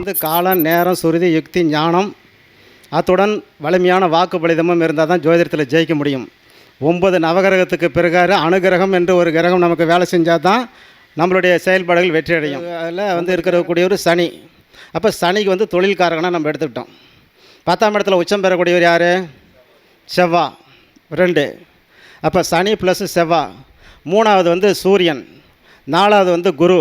வந்து காலம் நேரம் சுருதி யுக்தி ஞானம் அத்துடன் வலிமையான வாக்கு பலிதமும் இருந்தால் தான் ஜோதிடத்தில் ஜெயிக்க முடியும். ஒன்பது நவகிரகத்துக்கு பிறகு அனுகிரகம் என்று ஒரு கிரகம் நமக்கு வேலை செஞ்சால் தான் நம்மளுடைய செயல்பாடுகள் வெற்றி அடையும். அதில் வந்து இருக்கக்கூடிய ஒரு சனி. அப்போ சனிக்கு வந்து தொழில்காரகனாக நம்ம எடுத்துக்கிட்டோம். பத்தாம் இடத்துல உச்சம் பெறக்கூடியவர் யார்? செவ்வா. ரெண்டு. அப்போ சனி ப்ளஸ் செவ்வா. மூணாவது வந்து சூரியன். நாலாவது வந்து குரு.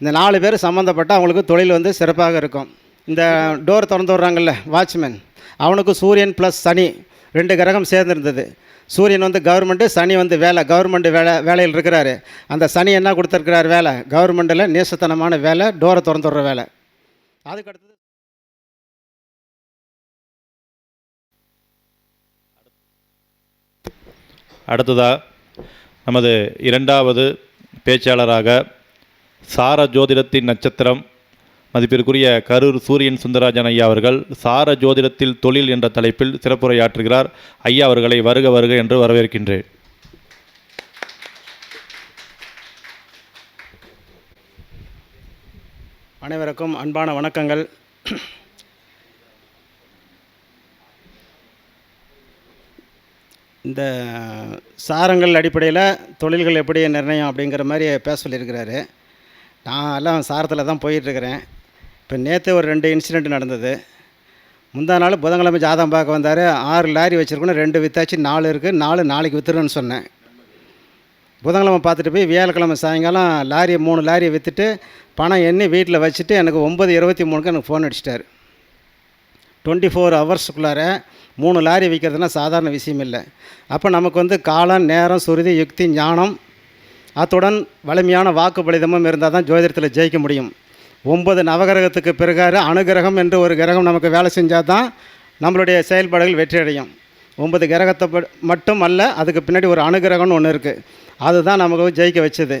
இந்த நாலு பேர் சம்மந்தப்பட்ட அவங்களுக்கு தொழில் வந்து சிறப்பாக இருக்கும். இந்த டோர் திறந்து விட்றாங்கல்ல வாட்ச்மேன் அவனுக்கு சூரியன் ப்ளஸ் சனி ரெண்டு கிரகம் சேர்ந்துருந்தது. சூரியன் வந்து கவர்மெண்ட்டு சனி வந்து வேலை கவர்மெண்ட் வேலை வேலையில் இருக்கிறாரு. அந்த சனி என்ன கொடுத்துருக்கிறார் வேலை? கவர்மெண்ட்டில் நேசத்தனமான வேலை டோரை திறந்து வேலை. அதுக்கு அடுத்தது அடுத்ததாக நமது இரண்டாவது பேச்சாளராக சார ஜோதிடத்தின் நட்சத்திரம். மதிப்பிற்குரிய கரூர் சூரியன் சுந்தரராஜன் ஐயா அவர்கள் சார ஜோதிடத்தில் தொழில் என்ற தலைப்பில் சிறப்புரையாற்றுகிறார். ஐயா அவர்களை வருக வருக என்று வரவேற்கின்றேன். அனைவருக்கும் அன்பான வணக்கங்கள். இந்த சாரங்கள் அடிப்படையில் தொழில்கள் எப்படி நிர்ணயம் அப்படிங்கிற மாதிரி பேச சொல்லியிருக்கிறாரு. நான் எல்லாம் சாரத்தில் தான் போயிட்டுருக்கிறேன். இப்போ நேற்று ஒரு ரெண்டு இன்சிடெண்ட் நடந்தது. முந்தா நாள் புதன்கிழமை ஜாதகம் பார்க்க வந்தார். ஆறு லாரி வச்சுருக்கணும் ரெண்டு வித்தாச்சு நாலு இருக்குது நாலு நாளைக்கு விற்றுருன்னு சொன்னேன். புதன்கிழமை பார்த்துட்டு போய் வியாழக்கிழமை சாயங்காலம் லாரியை மூணு லாரியை விற்றுட்டு பணம் எண்ணி வீட்டில் வச்சுட்டு எனக்கு ஒம்பது இருபத்தி மூணுக்கு எனக்கு ஃபோன் அடிச்சிட்டார். டுவெண்ட்டி ஃபோர் ஹவர்ஸுக்குள்ளார மூணு லாரி விற்கிறதுனா சாதாரண விஷயம் இல்லை. அப்போ நமக்கு வந்து காலம் நேரம் சுருதி யுக்தி ஞானம் அத்துடன் வலிமையான வாக்கு பலிதமும் இருந்தால் தான் ஜோதிடத்தில் ஜெயிக்க முடியும். ஒன்பது நவகிரகத்துக்கு பிறகாறு அனுகிரகம் என்று ஒரு கிரகம் நமக்கு வேலை செஞ்சால் தான் நம்மளுடைய செயல்பாடுகள் வெற்றி அடையும் ஒன்பது கிரகத்தை மட்டும் அல்ல அதுக்கு பின்னாடி ஒரு அனுகிரகம்னு ஒன்று இருக்குது அதுதான் நமக்கு ஜெயிக்க வச்சது.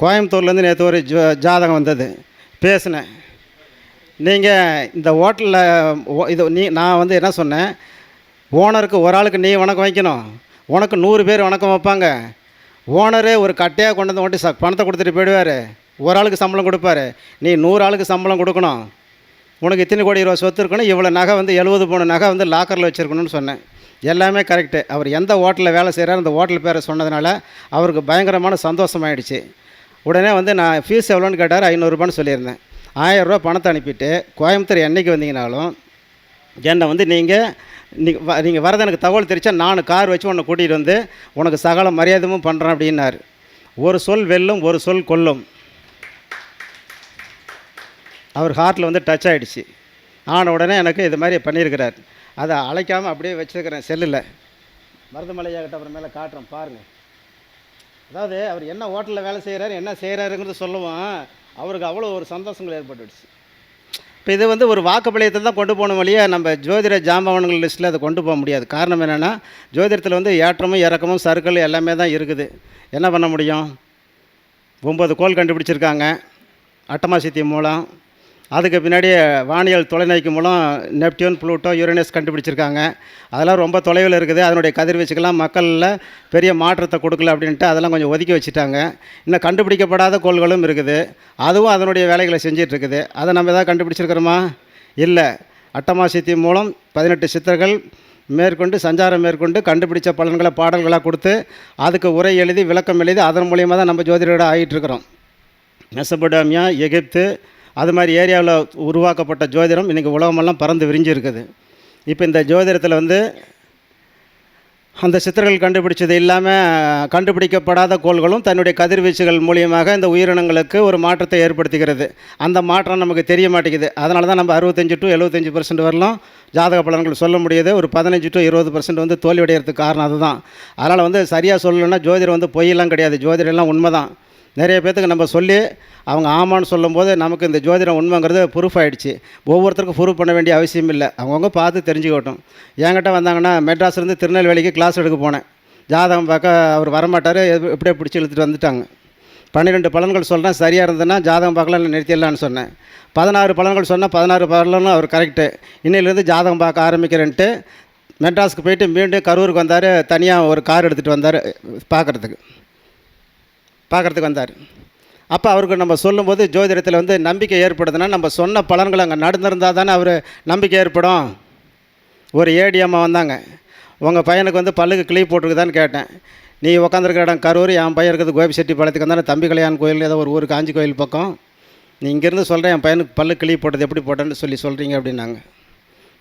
கோயம்புத்தூர்லேருந்து நேற்று ஒரு ஜோ ஜாதகம் வந்தது. பேசினேன். நீங்கள் இந்த ஹோட்டலில் இது நீ நான் வந்து என்ன சொன்னேன்? ஓனருக்கு ஒரு ஆளுக்கு நீ வணக்கம் வைக்கணும். உனக்கு நூறு பேர் வணக்கம் வைப்பாங்க. ஓனரே ஒரு கட்டையாக கொண்டு வந்து ஓட்டி ச பணத்தை கொடுத்துட்டு போயிடுவார். ஒரு ஆளுக்கு சம்பளம் கொடுப்பாரு. நீ நூறு ஆளுக்கு சம்பளம் கொடுக்கணும். உனக்கு இத்தனை கோடி ரூபா சொத்து இருக்கணும். இவ்வளோ நகை வந்து எழுபது பவுன் நகை வந்து லாக்கரில் வச்சுருக்கணும்னு சொன்னேன். எல்லாமே கரெக்டு அவர் எந்த ஹோட்டலில் வேலை செய்கிறார் அந்த ஹோட்டல் பேரை சொன்னதுனால அவருக்கு பயங்கரமான சந்தோஷமாயிடுச்சு. உடனே வந்து நான் ஃபீஸ் எவ்வளோன்னு கேட்டார் ஐநூறுரூபான்னு சொல்லியிருந்தேன். ஆயிரரூபா பணத்தை அனுப்பிட்டு கோயம்புத்தூர் என்றைக்கு வந்தீங்கனாலும் என்னை வந்து நீங்கள் நீங்கள் நீங்கள் வரது எனக்கு தகவல் தெரிச்சா நான் கார் வச்சு உன்னை கூட்டிகிட்டு வந்து உனக்கு சகல மரியாதையும் பண்ணுறேன் அப்படின்னாரு. ஒரு சொல் வெல்லும் ஒரு சொல் கொல்லும். அவர் ஹார்ட்டில் வந்து டச் ஆகிடுச்சு ஆன உடனே எனக்கு இது மாதிரி பண்ணியிருக்கிறார். அதை அழைக்காமல் அப்படியே வச்சுருக்கிறேன் செல்லில். மருதமலையாகிட்ட அப்புறமேல காட்டுறேன் பாருங்கள் அதாவது அவர் என்ன ஹோட்டலில் வேலை செய்கிறாரு என்ன செய்கிறாருங்கிறது சொல்லுவோம் அவருக்கு அவ்வளோ ஒரு சந்தோஷங்கள் ஏற்பட்டுடுச்சு. இப்போ இது வந்து ஒரு வாக்குப்பளியத்தை தான் கொண்டு போகணும் வழியாக நம்ம ஜோதிட ஜாம்பவன்கள் லிஸ்ட்டில் அதை கொண்டு போக முடியாது. காரணம் என்னென்னா ஜோதிடத்தில் வந்து ஏற்றமும் இறக்கமும் சறுக்கல் எல்லாமே தான் இருக்குது. என்ன பண்ண முடியும்? ஒம்பது கோள் கண்டுபிடிச்சிருக்காங்க. அட்டமாசித்தி மூலம் அதுக்கு பின்னாடி வானியல் தொலைநோக்கி மூலம் நெப்டியூன் ப்ளூட்டோ யூரேனஸ் கண்டுபிடிச்சிருக்காங்க. அதெல்லாம் ரொம்ப தொலைவில் இருக்குது. அதனுடைய கதிர்வீச்சுக்கெல்லாம் மக்களில் பெரிய மாற்றத்தை கொடுக்கல அப்படின்ட்டு அதெல்லாம் கொஞ்சம் ஒதுக்கி வச்சுட்டாங்க. இன்னும் கண்டுபிடிக்கப்படாத கோள்களும் இருக்குது. அதுவும் அதனுடைய வேலைகளை செஞ்சிட்ருக்குது. அதை நம்ம எதாவது கண்டுபிடிச்சிருக்கிறோமா? இல்லை. அட்டமாசித்தி மூலம் பதினெட்டு சித்தர்கள் மேற்கொண்டு சஞ்சாரம் மேற்கொண்டு கண்டுபிடிச்ச பலன்களை பாடல்களாக கொடுத்து அதுக்கு உரை எழுதி விளக்கம் எழுதி அதன் மூலியமாக தான் நம்ம ஜோதிடரோட ஆகிட்டு இருக்கிறோம் மெசபடாமியா எகிப்து அது மாதிரி ஏரியாவில் உருவாக்கப்பட்ட ஜோதிடம் இன்றைக்கி உலகமெல்லாம் பறந்து விரிஞ்சிருக்குது. இப்போ இந்த ஜோதிடத்தில் வந்து அந்த சித்தர்கள் கண்டுபிடிச்சது இல்லாமல் கண்டுபிடிக்கப்படாத கோள்களும் தன்னுடைய கதிர்வீச்சுகள் மூலியமாக இந்த உயிரினங்களுக்கு ஒரு மாற்றத்தை ஏற்படுத்துகிறது அந்த மாற்றம் நமக்கு தெரிய மாட்டேங்குது. அதனால தான் நம்ம அறுபத்தஞ்சு டு எழுபத்தஞ்சு பர்சன்ட் வரலாம். ஜாதக பலன்கள் சொல்ல முடியுது. ஒரு பதினஞ்சு டு இருபது பர்சன்ட் வந்து தோல்வியடைகிறதுக்கு காரணம் அதுதான். அதனால் வந்து சரியாக சொல்லணும்னா ஜோதிடம் வந்து பொய்யெல்லாம் கிடையாது. ஜோதிடம்லாம் உண்மை தான் நிறைய பேர்த்துக்கு நம்ம சொல்லி அவங்க ஆமான்னு சொல்லும்போது நமக்கு இந்த ஜோதிடம் உண்மைங்கிறது ப்ரூஃப் ஆகிடுச்சு ஒவ்வொருத்தருக்கும் ப்ரூஃப் பண்ண வேண்டிய அவசியம் இல்லை. அவங்கவுங்க பார்த்து தெரிஞ்சுக்கட்டும். என்கிட்ட வந்தாங்கன்னா மெட்ராஸ்லேருந்து திருநெல்வேலிக்கு கிளாஸ் எடுக்க போனேன். ஜாதகம் பார்க்க அவர் வரமாட்டார். எப்படியே பிடிச்சி இழுத்துட்டு வந்துட்டாங்க. பன்னிரெண்டு பலன்கள் சொல்கிறேன் சரியாக இருந்ததுன்னா ஜாதகம் பார்க்கலாம் நிறுத்திடலான்னு சொன்னேன். பதினாறு பலன்கள் சொன்னால் பதினாறு பலனும் அவர் கரெக்டு இன்னிலேருந்து ஜாதகம் பார்க்க ஆரம்பிக்கிறேன்ட்டு மெட்ராஸ்க்கு போயிட்டு மீண்டும் கரூருக்கு வந்தார். தனியாக ஒரு கார் எடுத்துகிட்டு வந்தார் பார்க்குறதுக்கு. பார்க்குறதுக்கு வந்தார். அப்போ அவருக்கு நம்ம சொல்லும்போது ஜோதிடத்தில் வந்து நம்பிக்கை ஏற்படுதுன்னா நம்ம சொன்ன பலன்கள் அங்கே நடந்திருந்தால் தானே அவர் நம்பிக்கை ஏற்படும். ஒரு ஏடிஎம்மா வந்தாங்க. உங்கள் பையனுக்கு வந்து பல்லுக்கு கிளீப் போட்டிருக்குதான்னு கேட்டேன். நீ உட்காந்துருக்க இடம் கரூர் என் பையன் இருக்குது கோபிச்செட்டி பழத்துக்கு வந்தானே தம்பி கல்யாண் கோயில் ஏதோ ஒரு ஊர் காஞ்சி கோயில் பக்கம். நீ இங்கேருந்து சொல்கிறேன் என் பையனுக்கு பல்லு கிளீப் போட்டது எப்படி போட்டேன்னு சொல்லி சொல்கிறீங்க அப்படின்னாங்க.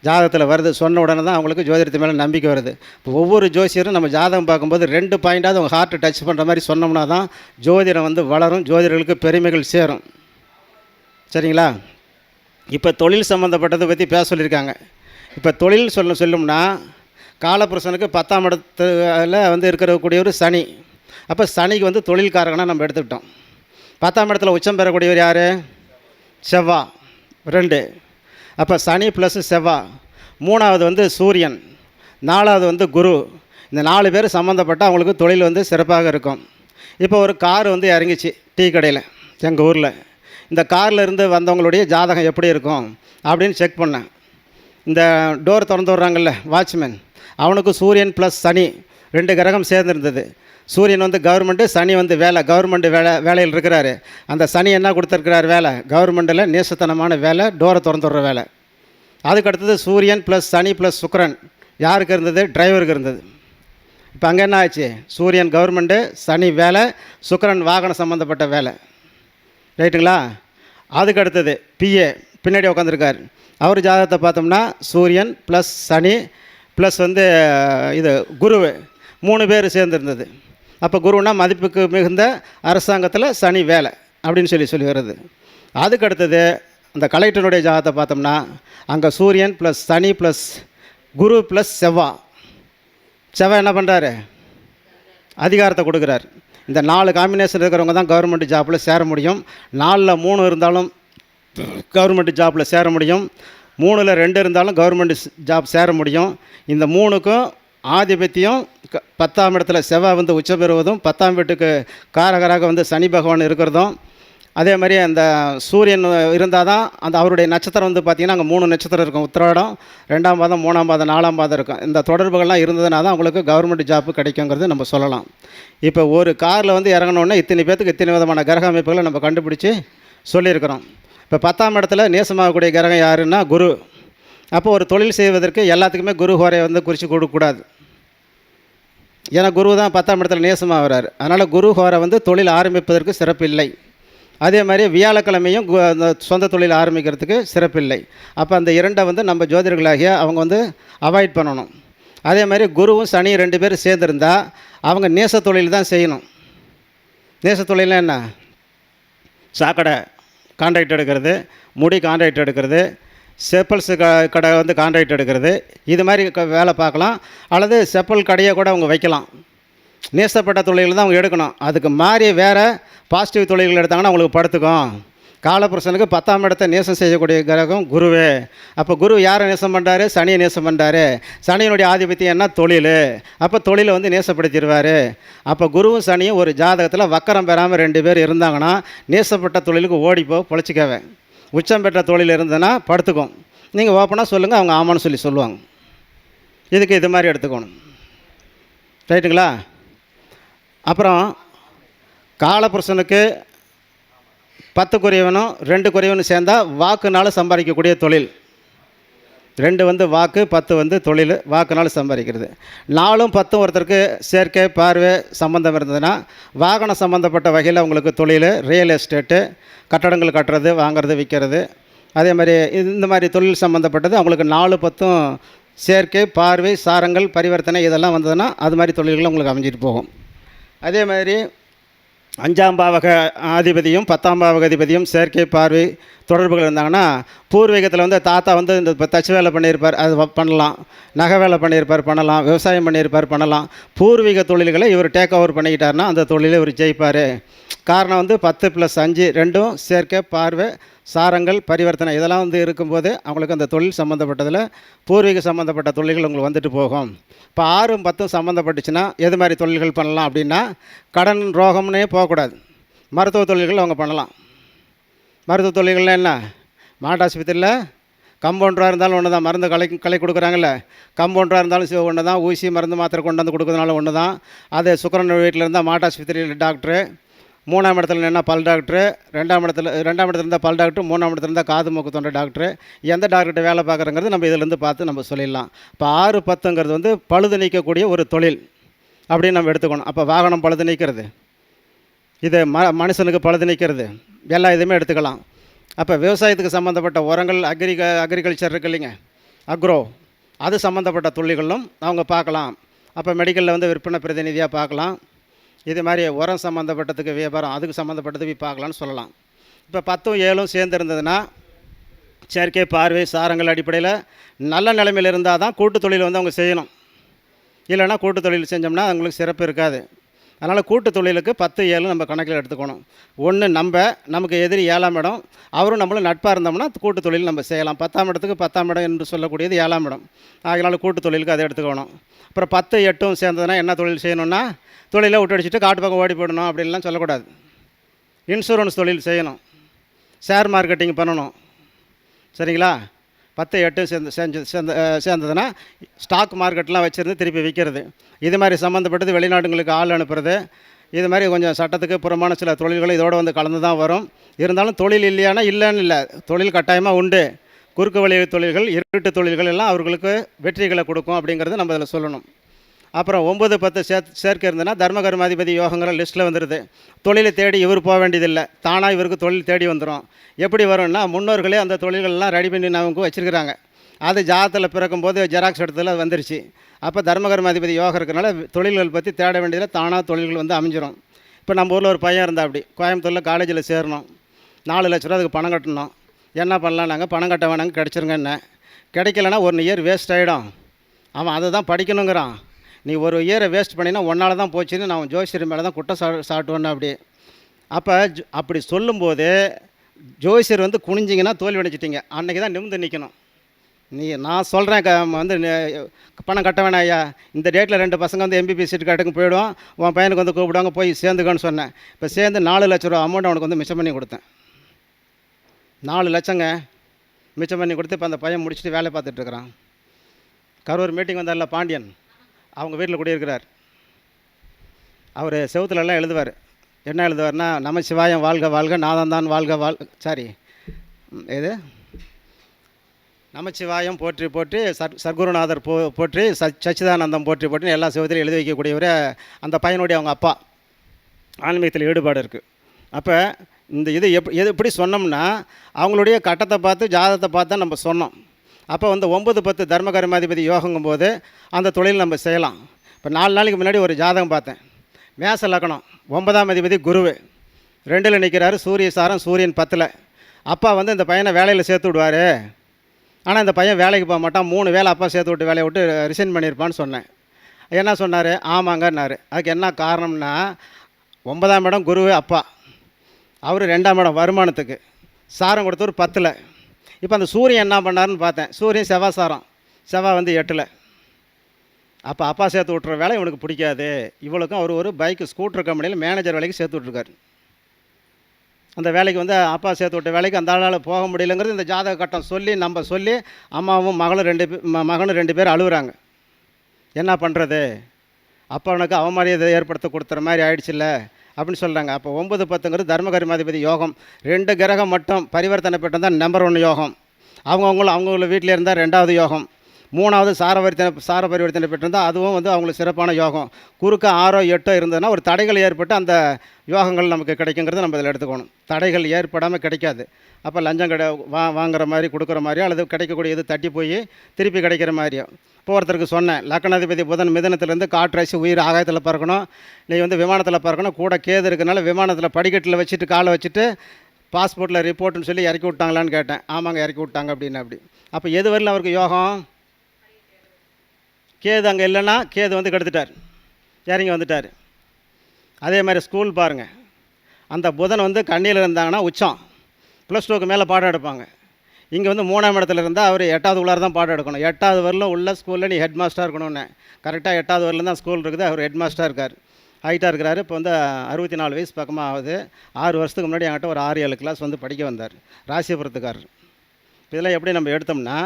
ஜாதகத்தில் வருது சொன்ன உடனே தான் அவங்களுக்கு ஜோதிடத்து மேலே நம்பிக்கை வருது. இப்போ ஒவ்வொரு ஜோசியரும் நம்ம ஜாதகம் பார்க்கும்போது ரெண்டு பாயிண்டாவது அவங்க ஹார்ட்டை டச் பண்ணுற மாதிரி சொன்னோம்னா தான் ஜோதிடம் வந்து வளரும் ஜோதிடர்களுக்கு பெருமைகள் சேரும். சரிங்களா? இப்போ தொழில் சம்மந்தப்பட்டதை பற்றி பேச சொல்லியிருக்காங்க. இப்போ தொழில் சொல்ல சொல்லும்னா காலபுருஷனுக்கு பத்தாம் இடத்துல வந்து இருக்கக்கூடியவர் சனி. அப்போ சனிக்கு வந்து தொழில்காரகனாக நம்ம எடுத்துக்கிட்டோம். பத்தாம் இடத்துல உச்சம் பெறக்கூடியவர் யார்? செவ்வா. ரெண்டு. அப்போ சனி ப்ளஸ் செவ்வா. மூணாவது வந்து சூரியன். நாலாவது வந்து குரு. இந்த நாலு பேர் சம்மந்தப்பட்ட அவங்களுக்கு தொழில் வந்து சிறப்பாக இருக்கும். இப்போ ஒரு கார் வந்து இறங்கிச்சு டீ கடையில் எங்கள் ஊரில். இந்த காரில் இருந்து வந்தவங்களுடைய ஜாதகம் எப்படி இருக்கும் அப்படின்னு செக் பண்ணேன். இந்த டோர் திறந்து விட்றாங்கல்ல வாட்ச்மேன் அவனுக்கு சூரியன் ப்ளஸ் சனி. ரெண்டு கிரகம் சேர்ந்துருந்தது. சூரியன் வந்து கவர்மெண்ட்டு சனி வந்து வேலை கவர்மெண்ட் வேலை வேலையில் இருக்கிறாரு. அந்த சனி என்ன கொடுத்துருக்கிறார் வேலை? கவர்மெண்ட்டில் நேசத்தனமான வேலை டோரை திறந்துடுற வேலை. அதுக்கு அடுத்தது சூரியன் ப்ளஸ் சனி ப்ளஸ் சுக்கிரன். யாருக்கு இருந்தது? டிரைவருக்கு இருந்தது. இப்போ அங்கே என்ன ஆச்சு? சூரியன் கவர்மெண்ட்டு சனி வேலை சுக்கரன் வாகனம் சம்மந்தப்பட்ட வேலை. ரைட்டுங்களா? அதுக்கு அடுத்தது பிஏ பின்னாடி உட்காந்துருக்கார் அவர் ஜாதகத்தை பார்த்தோம்னா சூரியன் ப்ளஸ் சனி ப்ளஸ் வந்து இது குருவு. மூணு பேர் சேர்ந்துருந்தது. அப்போ குருனா மதிப்புக்கு மிகுந்த அரசாங்கத்தில் சனி வேலை அப்படின்னு சொல்லி சொல்லி வருது அதுக்கு அடுத்தது அந்த கலெக்டருடைய ஜாகத்தை பார்த்தோம்னா அங்கே சூரியன் ப்ளஸ் சனி ப்ளஸ் குரு ப்ளஸ் செவ்வா. செவ்வாய் என்ன பண்ணுறாரு அதிகாரத்தை கொடுக்குறார். இந்த நாலு காம்பினேஷன் இருக்கிறவங்க தான் கவர்மெண்ட் ஜாப்பில் சேர முடியும். நாலில் மூணு இருந்தாலும் கவர்மெண்ட் ஜாப்பில் சேர முடியும். மூணில் ரெண்டு இருந்தாலும் கவர்மெண்ட் ஜாப் சேர முடியும். இந்த மூணுக்கும் ஆதிபத்தியம் க- பத்தாம் இடத்துல செவ்வாய் வந்து உச்சம் பெறுவதும் பத்தாம் வீட்டுக்கு காரகராக வந்து சனி பகவான் இருக்கிறதும் அதே மாதிரி அந்த சூரியன் இருந்தால் தான் அந்த அவருடைய நட்சத்திரம் வந்து பார்த்திங்கன்னா அங்கே மூணு நட்சத்திரம் இருக்கும். உத்திராடம் ரெண்டாம் பாதம் மூணாம் பாதம் நாலாம் பாதம் இருக்கும். இந்த தொடர்புகள்லாம் இருந்ததுனா தான் அவங்களுக்கு கவர்மெண்ட் ஜாப்பு கிடைக்குங்கிறது நம்ம சொல்லலாம். இப்போ ஒரு காரில் வந்து இறங்கணுன்னா இத்தனை பேத்துக்கு இத்தனை விதமான கிரக அமைப்புகளை நம்ம கண்டுபிடிச்சி சொல்லியிருக்கிறோம். இப்போ பத்தாம் இடத்துல நேசமாகக்கூடிய கிரகம் யாருன்னா குரு. அப்போ ஒரு தொழில் செய்வதற்கு எல்லாத்துக்குமே குரு ஹோரையை வந்து குறித்து கொடுக்கக்கூடாது. ஏன்னா குரு தான் பத்தாம் இடத்துல நேசமாக வர்றார் அதனால் குரு ஹோரை வந்து தொழில் ஆரம்பிப்பதற்கு சிறப்பில்லை. அதே மாதிரி வியாழக்கிழமையும் கு- அந்த சொந்த தொழில் ஆரம்பிக்கிறதுக்கு சிறப்பில்லை. அப்போ அந்த இரண்டை வந்து நம்ம ஜோதிடர்களாகிய அவங்க வந்து அவாய்ட் பண்ணணும். அதே மாதிரி குருவும் சனி ரெண்டு பேரும் சேர்ந்துருந்தா அவங்க நேச தொழில் தான் செய்யணும். நேச தொழில்னா என்ன? சாக்கடை கான்ட்ராக்ட் எடுக்கிறது முடி கான்ட்ராக்ட் எடுக்கிறது செப்பல்ஸு க கடை வந்து கான்ட்ராக்ட் எடுக்கிறது. இது மாதிரி க- வேலை பார்க்கலாம். அல்லது செப்பல் கடையை கூட அவங்க வைக்கலாம். நேசப்பட்ட தொழில்கள் தான் அவங்க எடுக்கணும். அதுக்கு மாறி வேறு பாசிட்டிவ் தொழில்கள் எடுத்தாங்கன்னா அவங்களுக்கு படுத்துக்கும். காலபுருஷனுக்கு பத்தாம் இடத்தை நேசம் செய்யக்கூடிய கிரகம் குருவே. அப்போ குரு யாரை நேசம் பண்ணுறாரு சனியை நேசம் பண்ணுறாரு சனியினுடைய ஆதிபத்தியம் என்ன? தொழில். அப்போ தொழிலை வந்து நேசப்படுத்திடுவார். அப்போ குருவும் சனியும் ஒரு ஜாதகத்தில் வக்கரம் பெறாமல் ரெண்டு பேர் இருந்தாங்கன்னா நேசப்பட்ட தொழிலுக்கு ஓடிப்போ பொழைச்சிக்கவேன் உச்சம் பெற்ற தொழில் இருந்ததுன்னா படுத்துக்கும். நீங்கள் ஓப்பனாக சொல்லுங்கள் அவங்க ஆமான்னு சொல்லி சொல்லுவாங்க. இதுக்கு இது மாதிரி எடுத்துக்கணும். ரைட்டுங்களா அப்புறம் காலபுருஷனுக்கு பத்து குறைவனும் ரெண்டு குறைவனும் சேர்ந்தா வாக்குனால் சம்பாதிக்கக்கூடிய தொழில். ரெண்டு வந்து வாக்கு பத்து வந்து தொழில் வாக்குனால் சம்பாதிக்கிறது. நாலும் பத்தும் ஒருத்தருக்கு சேர்க்கை பார்வை சம்மந்தம் இருந்ததுன்னா வாகனம் சம்மந்தப்பட்ட வகையில் உங்களுக்கு தொழில் ரியல் எஸ்டேட்டு கட்டடங்கள் கட்டுறது வாங்குறது விற்கிறது அதே மாதிரி இது- இந்த மாதிரி தொழில் சம்மந்தப்பட்டது அவங்களுக்கு நாலு பத்தும் சேர்க்கை பார்வை சாரங்கள் பரிவர்த்தனை இதெல்லாம் வந்ததுன்னா அது மாதிரி தொழில்கள் உங்களுக்கு அமைஞ்சிட்டு போகும். அதே மாதிரி அஞ்சாம் பாவக அதிபதியும் பத்தாம் பாவக அதிபதியும் செயற்கை பார்வை தொடர்புகள் இருந்தாங்கன்னா பூர்வீகத்தில் வந்து தாத்தா வந்து இந்த இப்போ தச்சு வேலை பண்ணியிருப்பார் அது பண்ணலாம். நகை வேலை பண்ணியிருப்பார் பண்ணலாம். விவசாயம் பண்ணியிருப்பார் பண்ணலாம். பூர்வீக தொழில்களை இவர் டேக் ஓவர் பண்ணிக்கிட்டாருன்னா அந்த தொழிலை இவர் ஜெயிப்பார். காரணம் வந்து பத்து ப்ளஸ் அஞ்சு ரெண்டும் சேர்க்கை பார்வை சாரங்கள் பரிவர்த்தனை இதெல்லாம் வந்து இருக்கும்போது அவங்களுக்கு அந்த தொழில் சம்மந்தப்பட்டதில் பூர்வீக சம்மந்தப்பட்ட தொழில்கள் உங்களுக்கு வந்துட்டு போகும். இப்போ ஆறும் பத்தும் சம்மந்தப்பட்டுச்சுன்னா எது மாதிரி தொழில்கள் பண்ணலாம் அப்படின்னா கடன் ரோகம்னே போகக்கூடாது. மருத்துவ தொழில்கள் அவங்க பண்ணலாம். மருத்துவ தொழில்கள் என்ன? மாட்டாஸ்பத்திரியில் கம்பவுண்டராக இருந்தாலும் ஒன்று தான் மருந்து கலை கலை கொடுக்குறாங்கல்ல. கம்பவுண்டராக இருந்தாலும் ஒன்று தான் ஊசி மருந்து மாத்திரை கொண்டு வந்து கொடுக்கறதுனால ஒன்று தான் அதே சுக்கரன் வீட்டில் இருந்தால் மாட்டாஸ்பத்திரியில் டாக்டரு மூணாம் இடத்துல நின்னா பல் டாக்டரு ரெண்டாம் இடத்துல ரெண்டாம் இடத்துல இருந்தால் பல் டாக்டர் மூணாம் இடத்துல இருந்தால் காது மூக்கு தொண்டை டாக்டரு. எந்த டாக்டர்கிட்ட வேலை பார்க்குறங்கிறது நம்ம இதிலேருந்து பார்த்து நம்ம சொல்லிடலாம். இப்போ ஆறு பத்துங்கிறது வந்து பழுது நீக்கக்கூடிய ஒரு தொழில் அப்படின்னு நம்ம எடுத்துக்கணும். அப்போ வாகனம் பழுது நீக்கிறது. இது ம மனுஷனுக்கு பழுது நீக்கிறது. எல்லா இதுவுமே எடுத்துக்கலாம். அப்போ விவசாயத்துக்கு சம்மந்தப்பட்ட உரங்கள் அக்ரி அக்ரிகல்ச்சர் இருக்கு இல்லைங்க. அக்ரோ. அது சம்மந்தப்பட்ட தொழில்களும் அவங்க பார்க்கலாம். அப்போ மெடிக்கலில் வந்து விற்பனை பிரதிநிதியாக பார்க்கலாம். இது மாதிரி உரம் சம்மந்தப்பட்டதுக்கு வியாபாரம் அதுக்கு சம்மந்தப்பட்டது போய் பார்க்கலான்னு சொல்லலாம். இப்போ பத்தும் ஏழும் சேர்ந்து இருந்ததுன்னா செயற்கை பார்வை சாரங்கள் அடிப்படையில் நல்ல நிலைமையில் இருந்தால் தான் கூட்டு தொழில் வந்து அவங்க செய்யணும். இல்லைன்னா கூட்டு தொழில் செஞ்சோம்னா அவங்களுக்கு சிறப்பு இருக்காது. அதனால் கூட்டு தொழிலுக்கு பத்து ஏழு நம்ம கணக்கில் எடுத்துக்கணும். ஒன்று நம்ம நமக்கு எதிரி ஏழாம் இடம். அவரும் நம்மளும் நட்பாக இருந்தோம்னா கூட்டு தொழில் நம்ம செய்யலாம். பத்தாம் இடத்துக்கு பத்தாம் இடம் என்று சொல்லக்கூடியது ஏழாம் இடம். அதனால் கூட்டு தொழிலுக்கு அதை எடுத்துக்கணும். அப்புறம் பத்து எட்டும் சேர்ந்ததுன்னா என்ன தொழில் செய்யணும்னா தொழிலை விட்டு அடிச்சுட்டு காட்டு பக்கம் ஓடி போடணும் அப்படின்லாம் சொல்லக்கூடாது. இன்சூரன்ஸ் தொழில் செய்யணும். ஷேர் மார்க்கெட்டிங் பண்ணணும். சரிங்களா? பத்து எட்டு சேர்ந்து செஞ்சு சேர்ந்து சேர்ந்ததுன்னா ஸ்டாக் மார்க்கெட்லாம் வச்சுருந்து திருப்பி விற்கிறது இது மாதிரி சம்மந்தப்பட்டது வெளிநாடுங்களுக்கு ஆள் அனுப்புறது. இது மாதிரி கொஞ்சம் சட்டத்துக்கு புறமான சில தொழில்கள் இதோடு வந்து கலந்து தான் வரும். இருந்தாலும் தொழில் இல்லையானா இல்லைன்னு இல்லை. தொழில் கட்டாயமாக உண்டு. குறுக்கு வழி தொழில்கள் இருட்டு தொழில்கள் எல்லாம் அவர்களுக்கு வெற்றிகளை கொடுக்கும் அப்படிங்கிறது நம்ம இதில் சொல்லணும். அப்புறம் ஒம்பது பத்து சேர் சேர்க்கை இருந்ததுன்னா தர்மகர்மாதிபதி யோகங்கிற லிஸ்ட்டில் வந்துடுது தொழிலை தேடி இவர் போக வேண்டியதில்லை. தானாக இவருக்கு தொழில் தேடி வந்துடும் எப்படி வரும்னா முன்னோர்களே அந்த தொழில்கள்லாம் ரெடி பண்ணி நமக்கு வச்சுருக்கிறாங்க. அது ஜாதத்தில் பிறக்கும்போது ஜெராக்ஸ் எடுத்ததில் அது வந்துருச்சு. அப்போ தர்மகர்மாதிபதி யோகம் இருக்கிறனால தொழில்கள் பற்றி தேட வேண்டியதில் தானாக தொழில்கள் வந்து அமைஞ்சிரும். இப்போ நம்ம ஊரில் ஒரு பையன் இருந்தால் அப்படி. கோயம்புத்தூரில் காலேஜில் சேரணும். நாலு லட்ச ரூபா அதுக்கு பணம் கட்டணும். என்ன பண்ணலாம் நாங்கள் பணம் கட்ட வேணாங்க கிடச்சிருங்க என்ன? கிடைக்கலன்னா ஒன் இயர் வேஸ்ட் ஆகிடும் அவன் அதை தான் படிக்கணுங்கிறான். நீ ஒரு இயரை வேஸ்ட் பண்ணினா ஒன்றால் தான் போச்சுன்னு நான் ஜோசியர் மேலே தான் குற்றம் சா சாட்டுவேன்னு அப்படி. அப்போ அப்படி சொல்லும்போது ஜோசியர் வந்து குனிஞ்சிங்கன்னா தோல்வி அடைச்சிட்டிங்க அன்றைக்கி தான் நிமிந்து நிற்கணும் நீ நான் சொல்கிறேன் க வந்து பணம் கட்ட வேணாம் ஐயா. இந்த டேட்டில் ரெண்டு பசங்க வந்து எம்பிபி சீட் கட்டுக்கு போயிடுவோம். உன் பையனுக்கு வந்து கூப்பிடுவாங்க போய் சேர்ந்துக்கன்னு சொன்னேன். இப்போ சேர்ந்து நாலு லட்ச ரூபா அமௌண்ட் அவனுக்கு வந்து மிச்சம் பண்ணி கொடுத்தேன். நாலு லட்சங்க மிச்சம் பண்ணி கொடுத்து இப்போ அந்த பையன் முடிச்சுட்டு வேலை பார்த்துட்ருக்குறான் கரூர் மீட்டிங் வந்தார்ல பாண்டியன். அவங்க வீட்டில் குடியிருக்கிறார். அவர் செவுத்துலலாம் எழுதுவார். என்ன எழுதுவார்னா நம சிவாயம் வாழ்க வாழ்க நாதந்தான் வாழ்க வாழ் சாரி. இது நமச்சிவாயம் போற்றி போற்றி சர் சர்க்குருநாதர் போ போற்றி சச் சச்சிதானந்தம் போற்றி போற்றின்னு எல்லா சிவத்திலையும் எழுதி வைக்கக்கூடியவர் அந்த பையனுடைய அவங்க அப்பா. ஆன்மீகத்தில் ஈடுபாடு இருக்குது அப்போ இந்த இது எப் எது எப்படி சொன்னோம்னா அவங்களுடைய கட்டத்தை பார்த்து ஜாதகத்தை பார்த்து தான் நம்ம சொன்னோம். அப்போ வந்து ஒம்பது பத்து தர்மகர்மாதிபதி யோகங்கும் போது அந்த தொழில் நம்ம செய்யலாம். இப்போ நாலு நாளைக்கு முன்னாடி ஒரு ஜாதகம் பார்த்தேன். மேச லக்னம் ஒன்பதாம் அதிபதி குருவு. ரெண்டில் நிற்கிறாரு சூரிய சாரம் சூரியன் பத்தில். அப்பா வந்து இந்த பையனை வேலையில் சேர்த்து விடுவார். ஆனால் இந்த பையன் வேலைக்கு போக மாட்டான். மூணு வேலை அப்பா சேர்த்து விட்டு வேலையை விட்டு ரிசைன் பண்ணியிருப்பான்னு சொன்னேன். என்ன சொன்னார்? ஆமாங்கன்னாரு. அதுக்கு என்ன காரணம்னா ஒன்பதாம் இடம் குரு அப்பா. அவர் ரெண்டாம் இடம் வருமானத்துக்கு. சாரம் கொடுத்தவர் பத்தில். இப்போ அந்த சூரியன் என்ன பண்ணாருன்னு பார்த்தேன். சூரியன் செவ்வாய் சாரம் செவ்வாய் வந்து எட்டில். அப்போ அப்பா சேர்த்து விட்ற வேலை இவனுக்கு பிடிக்காது. இவளுக்கும் அவர் ஒரு பைக்கு ஸ்கூட்டர் கம்பெனியில் மேனேஜர் வேலைக்கு சேர்த்து விட்ருக்காரு அந்த வேலைக்கு வந்து அப்பா சேர்த்து விட்ட வேலைக்கு அந்த ஆளால் போக முடியலங்கிறது இந்த ஜாதக கட்டம் சொல்லி நம்ம சொல்லி அம்மாவும் மகளும் ரெண்டு ம- மகனும் ரெண்டு பேர் அழுகுறாங்க என்ன பண்ணுறது அப்பவனுக்கு அவமரியாதை ஏற்படுத்த கொடுத்துற மாதிரி ஆயிடுச்சுல்ல. அப்படின்னு சொல்கிறாங்க அப்போ ஒம்பது பத்துங்கிறது தர்மகர்மாதிபதி யோகம். ரெண்டு கிரகம் மட்டும் பரிவர்த்தனை பெற்றது தான் நம்பர் ஒன் யோகம் அவங்கவுங்களும் அவங்கவுங்கள வீட்டில் இருந்தால் ரெண்டாவது யோகம். மூணாவது சாரவரித்தனை சார பரிவர்த்தனை பெற்றிருந்தால் அதுவும் வந்து அவங்களுக்கு சிறப்பான யோகம். குறுக்க ஆறோ எட்டோ இருந்ததுன்னா ஒரு தடைகள் ஏற்பட்டு அந்த யோகங்கள் நமக்கு கிடைக்குங்கிறத நம்ம இதில் எடுத்துக்கணும். தடைகள் ஏற்படாமல் கிடைக்காது. அப்போ லஞ்சம் கிடை வா வாங்குற மாதிரி கொடுக்குற மாதிரியோ அல்லது கிடைக்கக்கூடிய இது தட்டி போய் திருப்பி கிடைக்கிற மாதிரியோ. இப்போ ஒருத்தருக்கு சொன்னேன். லக்னாதிபதி புதன் மிதனத்திலேருந்து காற்றாசி உயிர் ஆகாயத்தில் பறக்கணும். நீ வந்து விமானத்தில் பறக்கணும். கூட கேது இருக்கனால விமானத்தில் படிக்கட்டில் வச்சுட்டு காலை வச்சுட்டு பாஸ்போர்ட்டில் ரிப்போர்ட்னு சொல்லி இறக்கி விட்டாங்களான்னு கேட்டேன். ஆமாங்க இறக்கி விட்டாங்க அப்படின்னு அப்படி. அப்போ எது வரல அவருக்கு யோகம்? கேது அங்கே இல்லைன்னா கேது வந்து கெடுத்துட்டார். இறங்கி வந்துட்டார். அதே மாதிரி ஸ்கூல் பாருங்கள் அந்த புதன் வந்து கண்ணியில் இருந்தாங்கன்னா உச்சம். ப்ளஸ் டூக்கு மேலே பாடம் எடுப்பாங்க. இங்கே வந்து மூணாம் இடத்துல இருந்தால் அவர் எட்டாவது உள்ளார தான் பாடம் எடுக்கணும். எட்டாவது வரலும் உள்ள ஸ்கூலில் நீ ஹெட் மாஸ்டர் இருக்கணும்னு கரெக்டாக எட்டாவது வரலும் தான் ஸ்கூல் இருக்குது. அவர் ஹெட் மாஸ்டராக இருக்கார் ஹைட்டாக இருக்கிறாரு. இப்போ வந்து அறுபத்தி நாலு வயசு பக்கமாக ஆகுது. ஆறு வருஷத்துக்கு முன்னாடி என்கிட்ட ஒரு ஆறு ஏழு கிளாஸ் வந்து படிக்க வந்தார். ராசிபுரத்துக்காரர். இதெல்லாம் எப்படி நம்ம எடுத்தோம்னா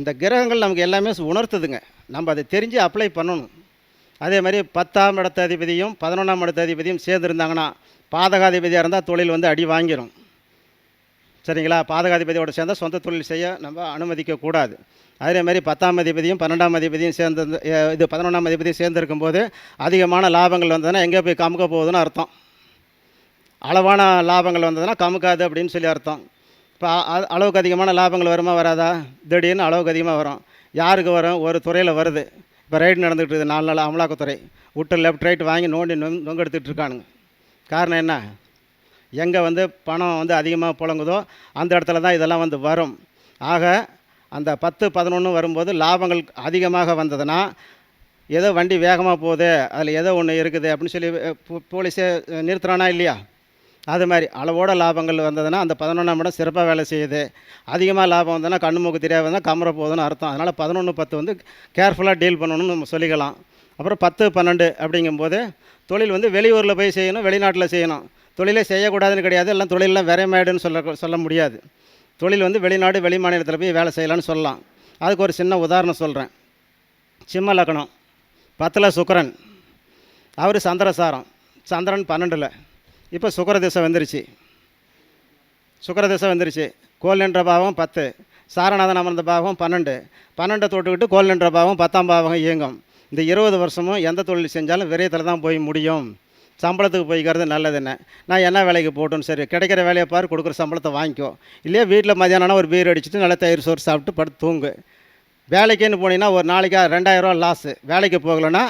இந்த கிரகங்கள் நமக்கு எல்லாமே உணர்த்துதுங்க. நம்ம அதை தெரிஞ்சு அப்ளை பண்ணணும். அதே மாதிரி பத்தாம் இடத்த அதிபதியும் பதினொன்றாம் இடத்த அதிபதியும் சேர்ந்துருந்தாங்கன்னா பாதகாதிபதியாக இருந்தால் தொழில் வந்து அடி வாங்கிடும் சரிங்களா? பாதகாதிபதியோட சேர்ந்தால் சொந்த தொழில் செய்ய நம்ம அனுமதிக்கக்கூடாது அதே மாதிரி பத்தாம் அதிபதியும் பன்னெண்டாம் அதிபதியும் சேர்ந்து இது பதினொன்றாம் அதிபதியும் சேர்ந்துருக்கும்போது அதிகமான லாபங்கள் வந்ததுன்னா எங்கே போய் கமுக்க போகுதுன்னு அர்த்தம். அளவான லாபங்கள் வந்ததுன்னா கமுக்காது அப்படின்னு சொல்லி அர்த்தம். இப்போ அளவுக்கு அதிகமான லாபங்கள் வருமா வராதா? திடீர்னு அளவுக்கு அதிகமாக வரும். யாருக்கு வரும்? ஒரு துறையில் வருது. இப்போ ரைடு நடந்துகிட்டு இருக்குது நாலு நாள் அமலாக்கத்துறை. விட்டு லெஃப்ட் ரைட் வாங்கி நோண்டி நொங் நொங்கெடுத்துட்டு இருக்கானுங்க. காரணம் என்ன? எங்கே வந்து பணம் வந்து அதிகமாக புழங்குதோ அந்த இடத்துல தான் இதெல்லாம் வந்து வரும். ஆக அந்த பத்து பதினொன்று வரும்போது லாபங்கள் அதிகமாக வந்ததுன்னா ஏதோ வண்டி வேகமாக போகுது அதில் ஏதோ ஒன்று இருக்குது அப்படின்னு சொல்லி போலீஸே நிறுத்துகிறானா நிறுத்துறானா இல்லையா? அது மாதிரி அளவோட லாபங்கள் வந்ததுன்னா அந்த பதினொன்றாம் இடம் சிறப்பாக வேலை செய்யுது. அதிகமாக லாபம் வந்ததுன்னா கண்ணு மூக்கு தெரியாது வந்தால் கமர போகுதுன்னு அர்த்தம். அதனால் பதினொன்று பத்து வந்து கேர்ஃபுல்லாக டீல் பண்ணணும்னு நம்ம சொல்லிக்கலாம். அப்புறம் பத்து பன்னெண்டு அப்படிங்கும்போது தொழில் வந்து வெளியூரில் போய் செய்யணும் வெளிநாட்டில் செய்யணும். தொழிலே செய்யக்கூடாதுன்னு கிடையாது. எல்லாம் தொழிலெலாம் விரைமாயிடுன்னு சொல்ல சொல்ல முடியாது. தொழில் வந்து வெளிநாடு வெளி மாநிலத்தில் போய் வேலை செய்யலாம்னு சொல்லலாம். அதுக்கு ஒரு சின்ன உதாரணம் சொல்கிறேன் சிம்ம லக்னம். பத்தில் சுக்கரன். அவர் சந்திரசாரம். சந்திரன் பன்னெண்டில். இப்போ சுக்கர திசை வந்துருச்சு. சுக்கர திசை வந்துருச்சு. கோல் என்ற பாவம் பத்து. சாரநாதன் அமர்ந்த பாவம் பன்னெண்டு. பன்னெண்டை தொட்டுக்கிட்டு கோல் என்ற பாவம் பத்தாம் பாவம் இயங்கும். இந்த இருபது வருஷமும் எந்த தொழில் செஞ்சாலும் விரயத்தில் தான் போய் முடியும். சம்பளத்துக்கு போய்க்கிறது நல்லது என்ன? நான் என்ன வேலைக்கு போட்டோன்னு சரி கிடைக்கிற வேலையை பாரு கொடுக்குற சம்பளத்தை வாங்கிக்கோ. இல்லையா வீட்டில் மதியானம் ஒரு பீர் அடிச்சுட்டு நல்லா தயிர் சோறு சாப்பிட்டு படுத்து தூங்கு. வேலைக்குன்னு போனீங்கன்னா ஒரு நாளைக்கு ரெண்டாயிரரூவா லாஸு வேலைக்கு போகலைன்னா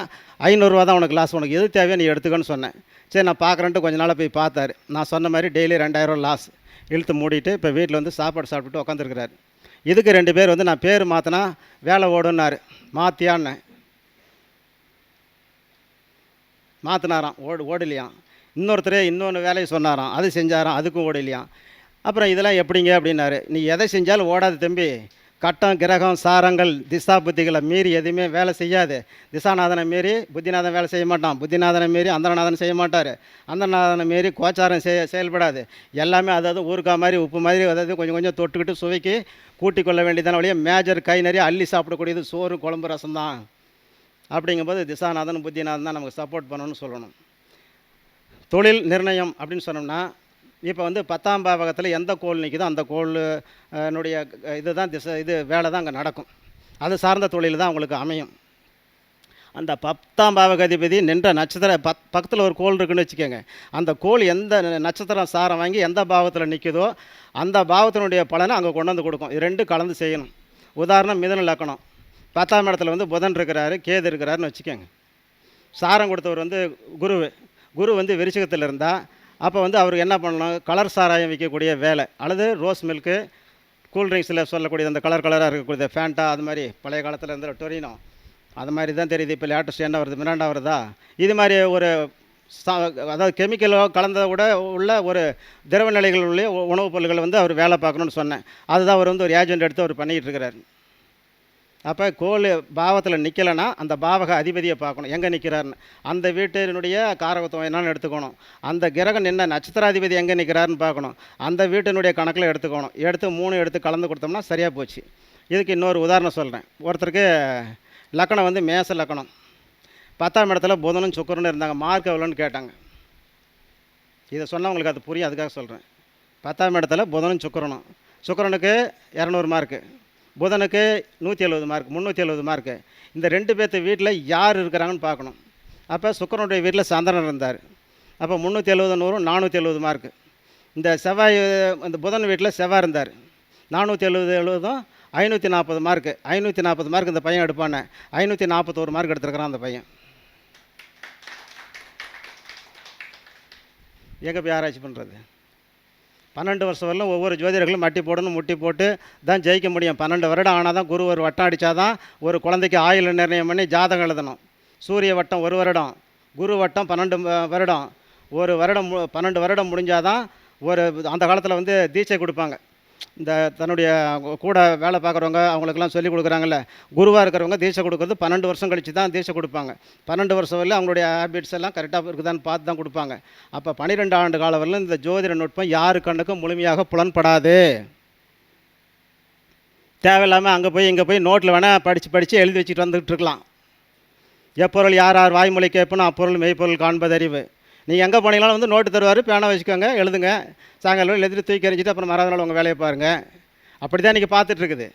ஐநூறுரூவா தான் உனக்கு லாஸ் உனக்கு எது தேவையோ நீ எடுத்துக்கன்னு சொன்னேன். சரி நான் பார்க்குறேன்ட்டு கொஞ்ச நாளாக போய் பார்த்தாரு. நான் சொன்ன மாதிரி டெய்லி ரெண்டாயிரரூவா லாஸ் இழுத்து மூடிட்டு இப்போ வீட்டில் வந்து சாப்பாடு சாப்பிட்டுட்டு உட்காந்துருக்கிறாரு இதுக்கு ரெண்டு பேர் வந்து நான் பேர் மாற்றினா வேலை ஓடுன்னாரு மாற்றியான்னு மாற்றினாராம் ஓடு ஓடலையாம். இன்னொருத்தர் இன்னொன்று வேலையை சொன்னாராம் அது செஞ்சாராம் அதுக்கும் ஓடலையாம். அப்புறம் இதெல்லாம் எப்படிங்க அப்படின்னாரு நீ எதை செஞ்சாலும் ஓடாது தம்பி. கட்டம் கிரகம் சாரங்கள் திசா புத்திகளை மீறி எதுவுமே வேலை செய்யாது. திசாநாதனை மீறி புத்திநாதன் வேலை செய்ய மாட்டான். புத்திநாதனை மீறி அந்தரநாதன் செய்ய மாட்டார். அந்தரநாதனை மீறி கோச்சாரம் செய்ய செயல்படாது. எல்லாமே அதாவது ஊறுகாய் மாதிரி உப்பு மாதிரி அதாவது கொஞ்சம் கொஞ்சம் தொட்டுக்கிட்டு சுவைக்கு கூட்டிக் கொள்ள வேண்டியதான வழியாக மேஜர் கை நிறைய அள்ளி சாப்பிடக்கூடியது சோறு குழம்பு ரசம் தான் அப்படிங்கும்போது திசாநாதன் புத்திநாதன் தான் நமக்கு சப்போர்ட் பண்ணணும்னு சொல்லணும். தொழில் நிர்ணயம் அப்படின்னு சொன்னோம்னா இப்போ வந்து பத்தாம் பாவகத்தில் எந்த கோள் நிற்குதோ அந்த கோளுடைய இது இதுதான் திசை இது வேலை தான் அங்கே நடக்கும். அது சார்ந்த தொழில் தான் உங்களுக்கு அமையும். அந்த பத்தாம் பாவகதிபதி நின்ற நட்சத்திர பத் பக்கத்தில் ஒரு கோள் இருக்குன்னு வச்சுக்கோங்க. அந்த கோள் எந்த நட்சத்திரம் சாரம் வாங்கி எந்த பாவத்தில் நிற்குதோ அந்த பாவத்தினுடைய பலனை அங்கே கொண்டு வந்து கொடுக்கும். இது ரெண்டும் கலந்து செய்யணும். உதாரணம் மிதன லக்கணம். பத்தாம் இடத்துல வந்து புதன் இருக்கிறாரு கேது இருக்கிறாருன்னு வச்சுக்கோங்க. சாரம் கொடுத்தவர் வந்து குரு குரு வந்து விருச்சிகத்தில் இருந்தால் அப்போ வந்து அவருக்கு என்ன பண்ணணும்? கலர் சாராயம் விற்கக்கூடிய வேலை அல்லது ரோஸ் மில்க்கு கூல்ட்ரிங்க்ஸில் சொல்லக்கூடிய அந்த கலர் கலராக இருக்கக்கூடிய ஃபேண்டா அது மாதிரி. பழைய காலத்தில் இருந்த டொரினோ அது மாதிரி தான் தெரியுது இப்போ லேட்டஸ்ட் என்ன வருது மிராண்டா வருதா? இது மாதிரி ஒரு சா அதாவது கெமிக்கலோ கலந்த கூட உள்ள ஒரு திரவ நிலைகள் உள்ள உ- உணவுப் பொருட்கள் வந்து அவர் வேலை பார்க்கணும்னு சொன்னேன். அதுதான் அவர் வந்து ஒரு ஏஜென்ட் எடுத்து அவர் பண்ணிக்கிட்டு இருக்கிறார். அப்போ கோல் பாவத்தில் நிற்கலைன்னா அந்த பாவக அதிபதியை பார்க்கணும். எங்கே நிற்கிறாருன்னு அந்த வீட்டினுடைய காரகத்துவம் என்னன்னு எடுத்துக்கணும். அந்த கிரகம் என்ன நட்சத்திராதிபதி எங்கே நிற்கிறாருன்னு பார்க்கணும். அந்த வீட்டினுடைய கணக்கில் எடுத்துக்கணும். எடுத்து மூணு எடுத்து கலந்து கொடுத்தோம்னா சரியாக போச்சு. இதுக்கு இன்னொரு உதாரணம் சொல்கிறேன் ஒருத்தருக்கு லக்கணம் வந்து மேச லக்கணம். பத்தாம் இடத்துல புதனும் சுக்கரனும் இருந்தாங்க. மார்க் எவ்வளோன்னு கேட்டாங்க. இதை சொன்னால் உங்களுக்கு அது புரியும். அதுக்காக சொல்கிறேன் பத்தாம் இடத்துல புதனும் சுக்கரனும். சுக்கரனுக்கு இரநூறு மார்க்கு. புதனுக்கு நூற்றி எழுபது மார்க் முந்நூற்றி எழுபது மார்க்கு இந்த ரெண்டு பேர்த்து வீட்டில் யார் இருக்கிறாங்கன்னு பார்க்கணும். அப்போ சுக்கரனுடைய வீட்டில் சந்திரன் இருந்தார். அப்போ முந்நூற்றி எழுபது நூறும் நானூற்றி எழுபது மார்க்கு இந்த செவ்வாய் இந்த புதன் வீட்டில் செவ்வாய் இருந்தார். நானூற்றி எழுபது எழுபதும் ஐநூற்றி நாற்பது மார்க்கு ஐநூற்றி நாற்பது மார்க் இந்த பையன் எடுப்பானே. ஐநூற்றி நாற்பத்தோரு மார்க் எடுத்துருக்கிறான் அந்த பையன். எங்கே போய் ஆராய்ச்சி பண்ணுறது பன்னெண்டு வருஷம் வரலும் ஒவ்வொரு ஜோதிடர்களும் மட்டி போடணும் முட்டி போட்டு தான் ஜெயிக்க முடியும். பன்னெண்டு வருடம் ஆனால் தான் குரு ஒரு வட்டம் அடித்தாதான் ஒரு குழந்தைக்கு ஆயுள் நிர்ணயம் பண்ணி ஜாதகம் எழுதணும். சூரிய வட்டம் ஒரு வருடம் குரு வட்டம் பன்னெண்டு வருடம். ஒரு வருடம் மு- பன்னெண்டு வருடம் முடிஞ்சாதான் ஒரு அந்த காலத்தில் வந்து தீட்சை கொடுப்பாங்க. இந்த தன்னுடைய கூட வேலை பார்க்குறவங்க அவங்களுக்கெல்லாம் சொல்லி கொடுக்குறாங்கல்ல குருவாக இருக்கிறவங்க தீட்சை கொடுக்குறது பன்னெண்டு வருஷம் கழித்து தான் தீட்சை கொடுப்பாங்க. பன்னெண்டு வருஷம் வரல அவங்களுடைய ஹேபிட்ஸ் எல்லாம் கரெக்டாக இருக்குதான்னு பார்த்து தான் கொடுப்பாங்க. அப்போ பன்னிரெண்டு ஆண்டு காலம் வரலும் இந்த ஜோதிட நுட்பம் யாரு கண்ணுக்கும் முழுமையாக புலன்படாது. தேவையில்லாமல் அங்கே போய் இங்கே போய் நோட்டில் வேணால் படித்து படித்து எழுதி வச்சுட்டு வந்துகிட்டு இருக்கலாம். எப்பொருள் யார் யார் வாய்மொழி கேட்பணும் அப்பொருள் மெய்ப்பொருள் காண்பது அறிவு நீங்கள் எங்கே போனீங்களாலும் வந்து நோட்டு தருவார் பேனா வச்சுக்கோங்க எழுதுங்க. சாயங்காலம் எழுதிட்டு தூக்கி எறிஞ்சிட்டு அப்புறம் மறாத நாள் உங்கள் வேலையை பாருங்கள் அப்படி தான் இன்றைக்கி பார்த்துட்ருக்குது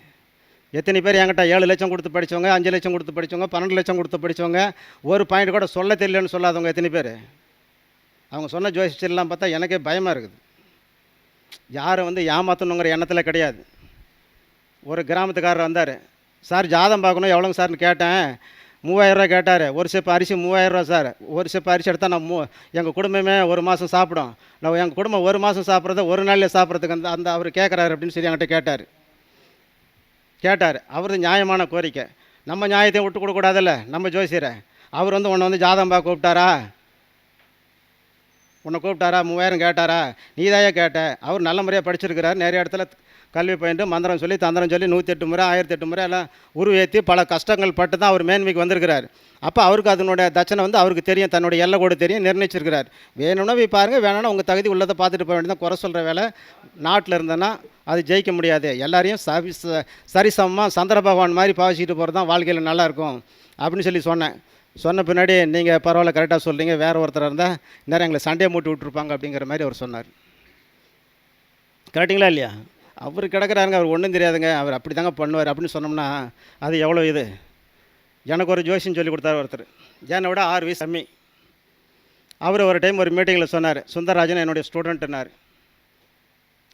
எத்தனை பேர் என்கிட்ட ஏழு லட்சம் கொடுத்து படித்தவங்க அஞ்சு லட்சம் கொடுத்து படித்தவங்க பன்னெண்டு லட்சம் கொடுத்து படித்தவங்க ஒரு பாயிண்ட் கூட சொல்ல தெரியலன்னு சொல்லாதவங்க எத்தனை பேர்? அவங்க சொன்ன ஜோசிச்செல்லாம் பார்த்தா எனக்கே பயமாக இருக்குது. யாரும் வந்து ஏமாற்றணுங்கிற எண்ணத்தில் கிடையாது. ஒரு கிராமத்துக்காரர் வந்தார். சார் ஜாதம் பார்க்கணும். எவ்வளோங்க சார்னு கேட்டேன். மூவாயிரரூவா கேட்டார். ஒரு செப்பு அரிசி மூவாயிரரூவா சார். ஒரு செப்பு அரிசி எடுத்தால் நான் மூ எங்கள் குடும்பமே ஒரு மாதம் சாப்பிடும். நான் எங்கள் குடும்பம் ஒரு மாதம் சாப்பிட்றத ஒரு நாளில் சாப்பிட்றதுக்கு அந்த அந்த அவர் கேட்குறாரு அப்படின்னு சொல்லி என்கிட்ட கேட்டார். கேட்டார். அவரது நியாயமான கோரிக்கை. நம்ம நியாயத்தையும் விட்டு கொடுக்கூடாதுல்ல நம்ம ஜோசியரை. அவர் வந்து உன்னை வந்து ஜாதகம் கூப்பிட்டாரா? உன்னை கூப்பிட்டாரா? மூவாயிரம் கேட்டாரா? நீதாயே கேட்ட? அவர் நல்ல முறையாக படிச்சிருக்கிறார். நிறைய இடத்துல கல்வி பயின்று மந்திரம் சொல்லி தந்திரம் சொல்லி நூற்றி எட்டு முறை ஆயிரத்தி எட்டு முறை எல்லாம் உருவேற்றி பல கஷ்டங்கள் பட்டு தான் அவர் மேன்மைக்கு வந்திருக்கிறார். அப்போ அவருக்கு அதனுடைய தட்சணை வந்து அவருக்கு தெரியும் தன்னுடைய எல்லை கூட தெரியும் நிர்ணயிச்சிருக்கிறார். வேணும்னா போய் பாருங்கள் வேணும்னா உங்கள் தகுதி உள்ளதை பார்த்துட்டு போக வேண்டியதான் குறை சொல்கிற வேலை நாட்டில் இருந்தேன்னா அது ஜெயிக்க முடியாது. எல்லாரையும் சவி ச- சரிசமமாக சந்திர பகவான் மாதிரி பாவிச்சிட்டு போகிறது தான் வாழ்க்கையில் நல்லாயிருக்கும் அப்படின்னு சொல்லி சொன்னேன். சொன்ன பின்னாடி நீங்கள் பரவாயில்ல கரெக்டாக சொல்கிறீங்க வேறு ஒருத்தர் இருந்தால் நேரம் எங்களை சண்டையை மூட்டி விட்ருப்பாங்க அப்படிங்கிற மாதிரி அவர் சொன்னார். கரெக்டுங்களா இல்லையா? அவர் கிடக்குறாருங்க அவர் ஒன்றும் தெரியாதுங்க. அவர் அப்படி தாங்க பண்ணுவார். அப்படின்னு சொன்னோம்னா அது எவ்வளோ இது? எனக்கு ஒரு ஜோஷின்னு சொல்லி கொடுத்தாரு ஒருத்தர். என்னை விட ஆறு வயசு கம்மி. அவர் ஒரு டைம் ஒரு மீட்டிங்கில் சொன்னார் சுந்தரராஜன் என்னுடைய ஸ்டூடெண்ட்டுனார்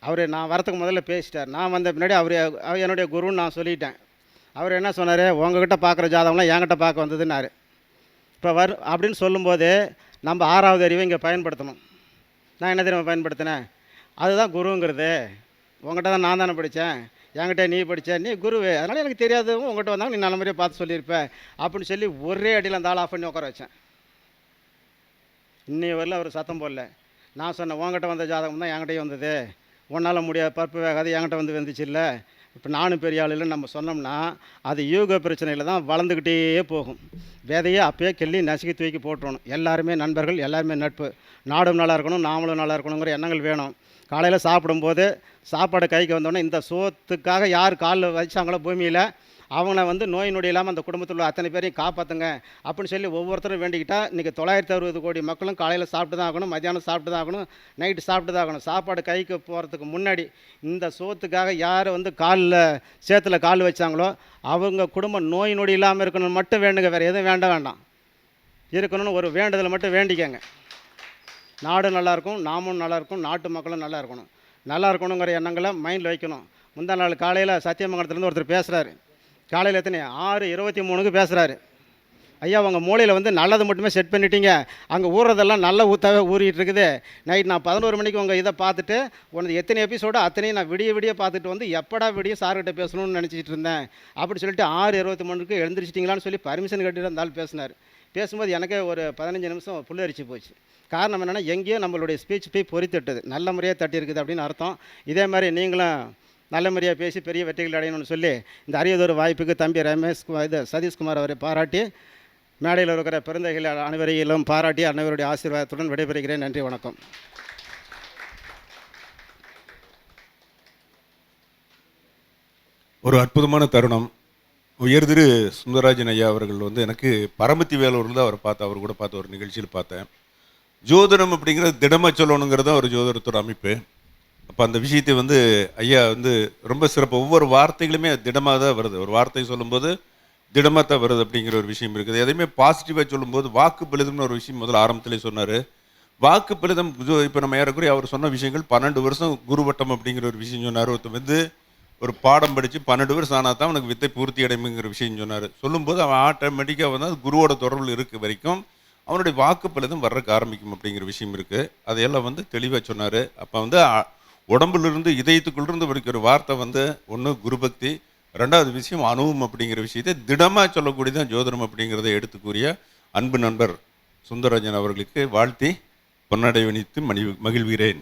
அவர் நான் வரத்துக்கு முதல்ல பேசிட்டார். நான் வந்த பின்னாடி அவர் அவர் என்னுடைய குருன்னு நான் சொல்லிட்டேன். அவர் என்ன சொன்னார்? உங்ககிட்ட பார்க்குற ஜாதகம்லாம் என்கிட்ட பார்க்க வந்ததுன்னாரு. இப்போ வரு அப்படின்னு சொல்லும்போது நம்ம ஆறாவது அறிவை இங்கே பயன்படுத்தணும். நான் என்ன தெரியுமா பயன்படுத்தினேன்? அதுதான் குருங்கிறது. உங்கள்கிட்ட தான் நான் தானே படித்தேன். என்கிட்ட நீ படித்த நீ குருவே. அதனால் எனக்கு தெரியாதவங்க உங்கள்கிட்ட வந்தாங்க நீ நல்ல மாதிரியே பார்த்து சொல்லியிருப்பேன் அப்படின்னு சொல்லி ஒரே அடியில் அந்த ஆள் ஆஃப் பண்ணி உட்கார வச்சேன். இன்னி வரல அவர் சத்தம் போடல. நான் சொன்னேன் உங்ககிட்ட வந்த ஜாதகம் தான் என்கிட்டயும் வந்தது. உன்னால் முடியாது பருப்பு வேகாது என்கிட்ட வந்து வந்துச்சு இல்லை இப்போ நானும் பெரிய ஆள் இல்லைன்னு நம்ம சொன்னோம்னா அது யூக பிரச்சனையில் தான் வளர்ந்துக்கிட்டே போகும். விதையை அப்பயே கிள்ளி நசுக்கி தூக்கி போட்டுறணும். எல்லாருமே நண்பர்கள் எல்லாருமே நட்பு. நாடும் நல்லா இருக்கணும் நாமளும் நல்லா இருக்கணுங்கிற எண்ணங்கள் வேணும். காலையில் சாப்பிடும்போது சாப்பாடு கைக்கு வந்தோடனே இந்த சோத்துக்காக யார் காலில் வச்சாங்களோ பூமியில் அவங்கள வந்து நோய் நொடி இல்லாமல் அந்த குடும்பத்தில் உள்ள அத்தனை பேரையும் காப்பாற்றுங்க அப்படின்னு சொல்லி ஒவ்வொருத்தரும் வேண்டிக்கிட்டால் இன்றைக்கி தொள்ளாயிரத்தி அறுபது கோடி மக்களும் காலையில் சாப்பிட்டு தான் ஆகணும் மத்தியானம் சாப்பிட்டு தான் ஆகணும் நைட்டு சாப்பிட்டு தான் ஆகணும். சாப்பாடு கைக்கு போகிறதுக்கு முன்னாடி இந்த சோத்துக்காக யார் வந்து காலில் சேத்துல கால் வச்சாங்களோ அவங்க குடும்பம் நோய் நொடி இல்லாமல் இருக்கணும்னு மட்டும் வேண்டுங்க வேறு எதுவும் வேண்ட வேண்டாம். இருக்கணும்னு ஒரு வேண்டுதலை மட்டும் வேண்டிக்கங்க. நாடு நல்லாயிருக்கும் நாமும் நல்லாயிருக்கும் நாட்டு மக்களும் நல்லா இருக்கணும் நல்லா இருக்கணுங்கிற எண்ணங்களை மைண்டில் வைக்கணும். முந்தா நாள் காலையில் சத்தியமங்கலத்துலேருந்து ஒருத்தர் பேசுகிறாரு காலையில் எத்தனை? ஆறு இருபத்தி மூணுக்கு பேசுகிறாரு ஐயா உங்கள் மூளையில் வந்து நல்லது மட்டுமே செட் பண்ணிட்டீங்க. அங்கே ஊறுறதெல்லாம் நல்ல ஊற்றாவே ஊறிட்டு இருக்குது நைட் நான் பதினோரு மணிக்கு உங்கள் இதை பார்த்துட்டு உனது எத்தனை எபிசோடு அத்தனையும் நான் விடிய விடிய பார்த்துட்டு வந்து எப்படா விடிய சார்கிட்ட பேசணும்னு நினச்சிட்டு இருந்தேன். அப்படி சொல்லிட்டு ஆறு இருபத்தி மூணுக்கு எழுந்திரிச்சிட்டிங்களான்னு சொல்லி பர்மிஷன் கட்டிட்டு இருந்தாலும் பேசினார். பேசும்போது எனக்கே ஒரு பதினஞ்சு நிமிஷம் புல்லரிச்சு போச்சு. காரணம் என்னென்னா எங்கேயோ நம்மளுடைய ஸ்பீச் போய் பொறித்தட்டுது. நல்ல முறையாக தட்டி இருக்குது அப்படின்னு அர்த்தம். இதே மாதிரி நீங்களும் நல்ல முறையாக பேசி பெரிய வெற்றிகள் அடையணும்னு சொல்லி இந்த அரியதொரு வாய்ப்புக்கு தம்பி ரமேஷ் இது சதீஷ்குமார் அவரை பாராட்டி மேடையில் இருக்கிற பிறந்தைகள் அனைவரையிலும் பாராட்டி அனைவருடைய ஆசீர்வாதத்துடன் விடைபெறுகிறேன். நன்றி வணக்கம். ஒரு அற்புதமான தருணம். உயர்திரு சுந்தரராஜன் ஐயா அவர்கள் வந்து எனக்கு பரமத்தி வேலூரில் தான் அவர் பார்த்தேன் அவர் கூட பார்த்த ஒரு நிகழ்ச்சியில் பார்த்தேன். ஜோதிடம் அப்படிங்கிறது திடமாக சொல்லணுங்கிறது தான் ஒரு ஜோதிடத்தோட அமைப்பு. அப்போ அந்த விஷயத்தை வந்து ஐயா வந்து ரொம்ப சிறப்பு ஒவ்வொரு வார்த்தைகளுமே திடமாக தான் வருது. ஒரு வார்த்தை சொல்லும்போது திடமாக தான் வருது அப்படிங்கிற ஒரு விஷயம் இருக்குது. எதையுமே பாசிட்டிவாக சொல்லும்போது வாக்கு பலிதம்னு ஒரு விஷயம் முதல்ல ஆரம்பத்திலே சொன்னார். வாக்கு பலிதம் இப்போ நம்ம ஏறக்குறைய அவர் சொன்ன விஷயங்கள் பன்னெண்டு வருஷம் குருவட்டம் அப்படிங்கிற ஒரு விஷயம் சொன்னார். ஒருத்தர் வந்து ஒரு பாடம் படித்து பன்னெண்டு பேர் சாணா தான் அவனுக்கு வித்தை பூர்த்தி அடைமைங்கிற விஷயம் சொன்னார். சொல்லும்போது அவன் ஆட்டோமேட்டிக்காக வந்து அது குருவோட தொடர்பில் இருக்க வரைக்கும் அவனுடைய வாக்கு பலிதம் வர்றதுக்கு ஆரம்பிக்கும் அப்படிங்கிற விஷயம் இருக்குது அதையெல்லாம் வந்து தெளிவாக சொன்னார். அப்போ வந்து உடம்புலிருந்து இதயத்துக்குள்ளிருந்து படிக்கிற வார்த்தை வந்து ஒன்று குருபக்தி ரெண்டாவது விஷயம் அணுவும் அப்படிங்கிற விஷயத்தை திடமாக சொல்லக்கூடியதான் ஜோதிடம் அப்படிங்கிறத எடுத்து கூறிய அன்பு நண்பர் சுந்தரராஜன் அவர்களுக்கு வாழ்த்தி பொன்னடைவணித்து மணி மகிழ்கிறேன்.